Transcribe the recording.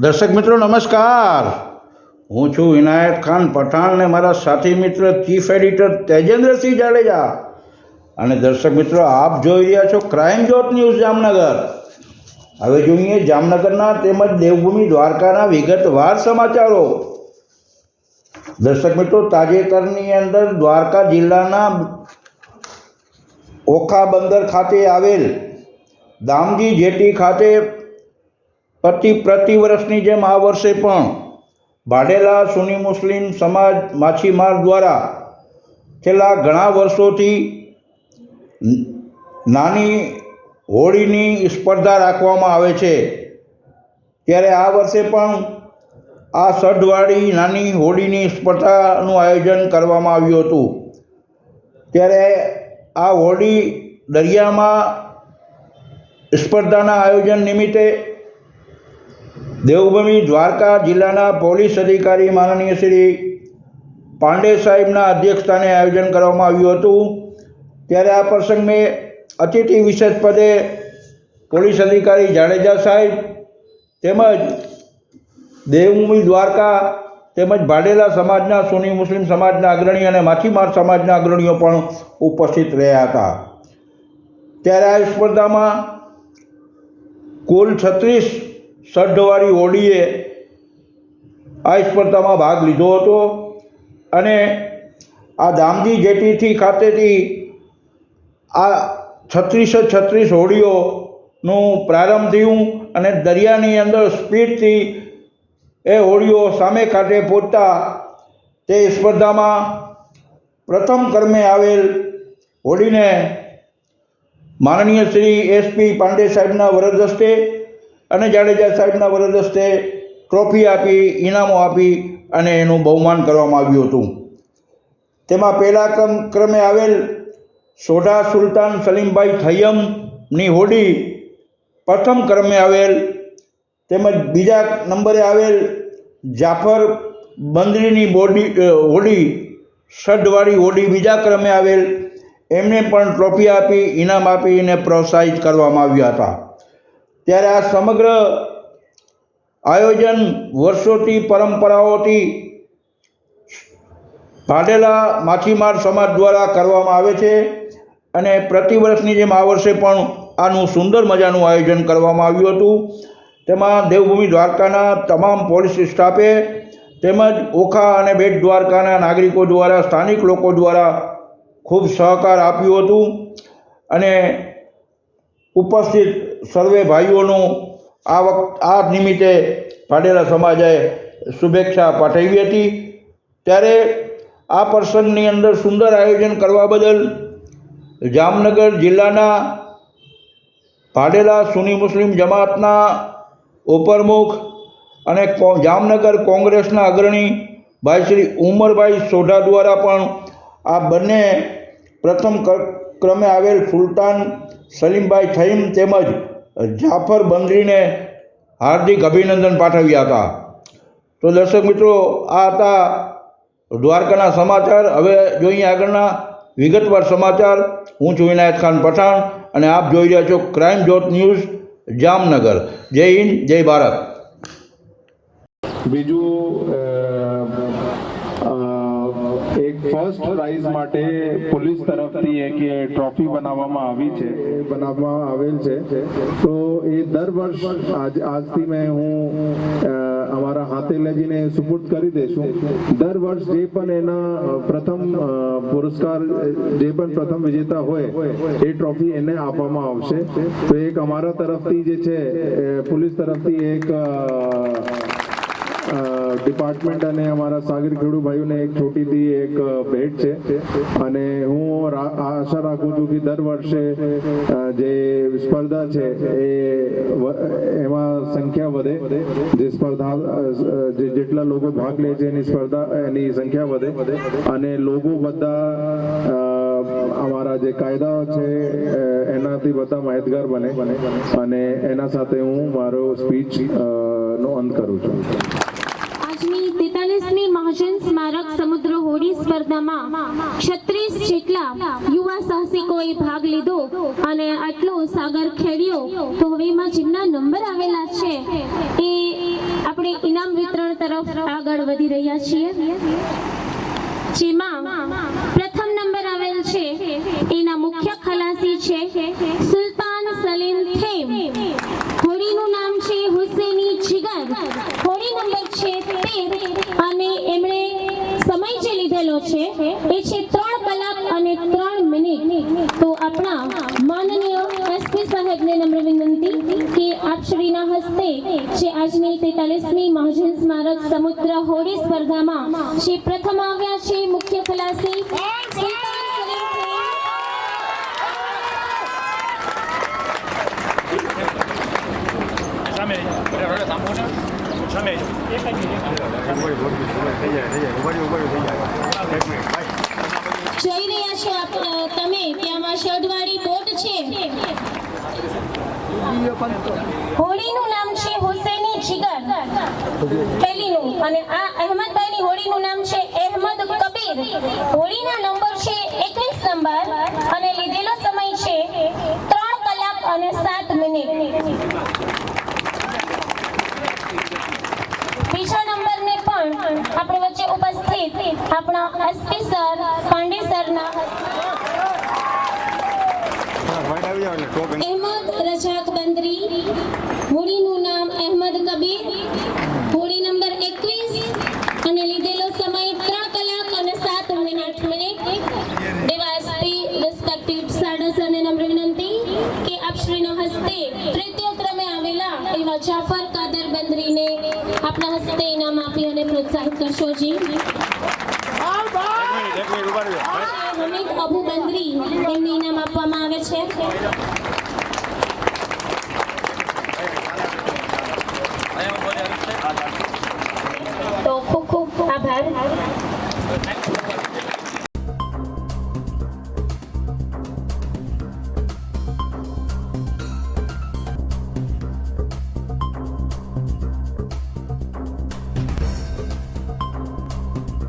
દર્શક મિત્રો, નમસ્કાર. હું છું વિનાયક ખાન પઠાણ ને મારા સાથી મિત્ર, ચીફ એડિટર તેજેન્દ્રસિંહ જાડેજા. અને દર્શક મિત્રો, આપ જોઈ રહ્યા છો ક્રાઇમ જોટ ન્યૂઝ જામનગર. હવે જોઈએ જામનગરના તેમજ દેવભૂમિ દ્વારકાના વિગતવાર સમાચારો. દર્શક મિત્રો, તાજેતરની અંદર દ્વારકા જિલ્લાના ઓખા બંદર ખાતે આવેલ દામજી જેટી ખાતે પ્રતિ પ્રતિ વર્ષની જેમ આ વર્ષે પણ ભાડેલા સુની મુસ્લિમ સમાજ માછીમાર દ્વારા છેલ્લા ઘણા વર્ષોથી નાની હોળીની સ્પર્ધા રાખવામાં આવે છે. ત્યારે આ વર્ષે પણ આ સઢવાળી નાની હોળીની સ્પર્ધાનું આયોજન કરવામાં આવ્યું હતું. ત્યારે આ હોળી દરિયામાં સ્પર્ધાના આયોજન નિમિત્તે દેવભૂમિ દ્વારકા જિલ્લાના પોલીસ અધિકારી માનનીય શ્રી પાંડે સાહેબના અધ્યક્ષસ્થાને આયોજન કરવામાં આવ્યું હતું. ત્યારે આ પ્રસંગે અતિથિ વિશેષ પદે પોલીસ અધિકારી જાડેજા સાહેબ તેમજ દેવભૂમિ દ્વારકા તેમજ ભાડેલા સમાજના સુની મુસ્લિમ સમાજના અગ્રણી અને માછીમાર સમાજના અગ્રણીઓ પણ ઉપસ્થિત રહ્યા હતા. ત્યારે આ સ્પર્ધામાં કુલ છત્રીસ સઢવાળી ઓડીએ આ સ્પર્ધામાં ભાગ લીધો હતો અને આ દામજી જેટીથી ખાતેથી આ છત્રીસો છત્રીસ હોડીઓનું પ્રારંભ થયું અને દરિયાની અંદર સ્પીડથી એ હોડીઓ સામે કાંઠે પહોંચતા તે સ્પર્ધામાં પ્રથમ ક્રમે આવેલ હોડીને માનનીય શ્રી એસપી પાંડે સાહેબના વરદ હસ્તે અને જાડેજા સાહેબના વરદસ્તે ટ્રોફી આપી, ઇનામો આપી અને એનું બહુમાન કરવામાં આવ્યું હતું. તેમાં પહેલા ક્રમ, ક્રમે આવેલ સોઢા સુલતાન સલીમભાઈ થૈયમની હોડી પ્રથમ ક્રમે આવેલ, તેમજ બીજા નંબરે આવેલ જાફર બંદરીની બોડી હોડી, સઢવાળી હોડી બીજા ક્રમે આવેલ. એમને પણ ટ્રોફી આપી, ઇનામ આપીને પ્રોત્સાહિત કરવામાં આવ્યા હતા. ત્યારે આ સમગ્ર આયોજન વર્ષોથી પરંપરાઓથી ભાડેલા માછીમાર સમાજ દ્વારા કરવામાં આવે છે અને પ્રતિ વર્ષની જેમ આ વર્ષે પણ આનું સુંદર મજાનું આયોજન કરવામાં આવ્યું હતું. તેમાં દેવભૂમિ દ્વારકાના તમામ પોલીસ સ્ટાફે તેમજ ઓખા અને બેટ દ્વારકાના નાગરિકો દ્વારા, સ્થાનિક લોકો દ્વારા ખૂબ સહકાર આપ્યું હતું અને ઉપસ્થિત સર્વે ભાઈઓનું આ વખત આ નિમિત્તે ભાડેલા સમાજે શુભેચ્છા પાઠવી હતી. ત્યારે આ પ્રસંગની અંદર સુંદર આયોજન કરવા બદલ જામનગર જિલ્લાના ભાડેલા સુની મુસ્લિમ જમાતના ઉપપ્રમુખ અને જામનગર કોંગ્રેસના અગ્રણી ભાઈ શ્રી ઉમરભાઈ સોઢા દ્વારા પણ આ બંને પ્રથમ ક્રમે આવેલ સુલતાન સલીમભાઈ થઈમ તેમજ જાફર બંદરીને હાર્દિક અભિનંદન પાઠવ્યા હતા. તો દર્શક મિત્રો, આ હતા દ્વારકાના સમાચાર. હવે જોઈએ આગળના વિગતવાર સમાચાર. હું છું વિનાયક ખાન પઠાણ અને આપ જોઈ રહ્યા છો ક્રાઇમ જોત ન્યૂઝ જામનગર. જય હિન્દ, જય ભારત. બીજું ફર્સ્ટ પ્રાઇઝ માટે પોલીસ તરફથી એક ટ્રોફી બનાવવામાં આવી છે. બનાવવામાં આવેલ છે. તો એ દર વર્ષ આજ, આજથી મેં હું અમારા હાથે લગીને સુપુર્દ કરી દેશું. દર વર્ષ જે પણ એના પ્રથમ પુરસ્કાર જે પણ પ્રથમ વિજેતા હોય, એ ટ્રોફી એને આપવામાં આવશે. તો એક અમારા તરફથી જે છે પોલીસ તરફથી એક ડિપાર્ટમેન્ટ અને અમારા સાગર ખેડૂ ભાઈઓને એક છોટીથી એક ભેટ છે. અને હું આશા રાખું છું કે દર વર્ષે જે સ્પર્ધા છે એ એમાં સંખ્યા વધે. જે સ્પર્ધા જે જેટલા લોકો ભાગ લે છે એની સ્પર્ધા, એની સંખ્યા વધે. અને લોકો બધા અમારા જે કાયદાઓ છે એનાથી બધા માહિતગાર બને. અને એના સાથે હું મારો સ્પીચ નો અંત કરું છું. આજની મહાજન સ્મારક સમુદ્ર હોડી સ્પર્ધામાં છત્રીસ જેટલા યુવા સાહસિકોએ ભાગ લીધો અને આટલો સાગર ખેડ્યો, તો હવે એમાં જેમના નંબર આવેલા છે એ આપણે ઇનામ વિતરણ તરફ આગળ વધી રહ્યા છીએ. જેમાં પ્રથમ નંબર આવેલ છે, એના મુખ્ય ખલાસી છે સુલતાન સલીમ થેમ હોડીનું નામ છે હુસેની જીગર હોડી નંબર છે તેર અને એમણે સમય જે લીધેલો છે એ છે ત્રણ કલાક અને ત્રણ મિનિટ. તો આપણા માનનીય એસપી સાહેબને નમ્ર વિનંતી કે આપ શ્રીના હસ્તે જે આજની તેતાલીસમી મહાજન સ્મારક સમુદ્ર હોડી સ્પર્ધામાં જે પ્રથમ આવ્યા છે મુખ્ય ખલાસી સુલતાન સલીમ થેમ. સામે સામે જોઈ રહ્યા છો આપ તમે? કે આમાં શર્ટવાળી બોટ છે. હોળીનું નામ છે હુસેની જીગર. પહેલીનું. અને આ અહેમદભાઈની હોળીનું નામ છે અહેમદ કબીર. હોડીના નંબર છે એકવીસ નંબર અને લીધેલો સમય છે ત્રણ કલાક અને સાત મિનિટ. બીજા નંબરને પણ આપણી વચ્ચે ઉપસ્થિત આપણા સર પાંડે સરના અહેમદ રજાક બંદરી હોડીનું નામ અહેમદ કબીર. હોળી નંબર એકવીસ અને લીધેલો સમય ત્રણ કલાક અને સાત મિનિટ. મિનિટ એવા એસપી રિસ્પેક્ટિવ સાડસરને નમ્ર વિનંતી કે આપ શ્રીના હસ્તે તૃતીય ક્રમે આવેલા એવા જાફર કાદર બંદરીને આપના હસ્તે ઇનામ આપી અને પ્રોત્સાહિત કરશો જી. હમીદ અબુ બંદરી એમને ઇનામ આપવામાં આવે છે. તો ખૂબ ખૂબ આભાર.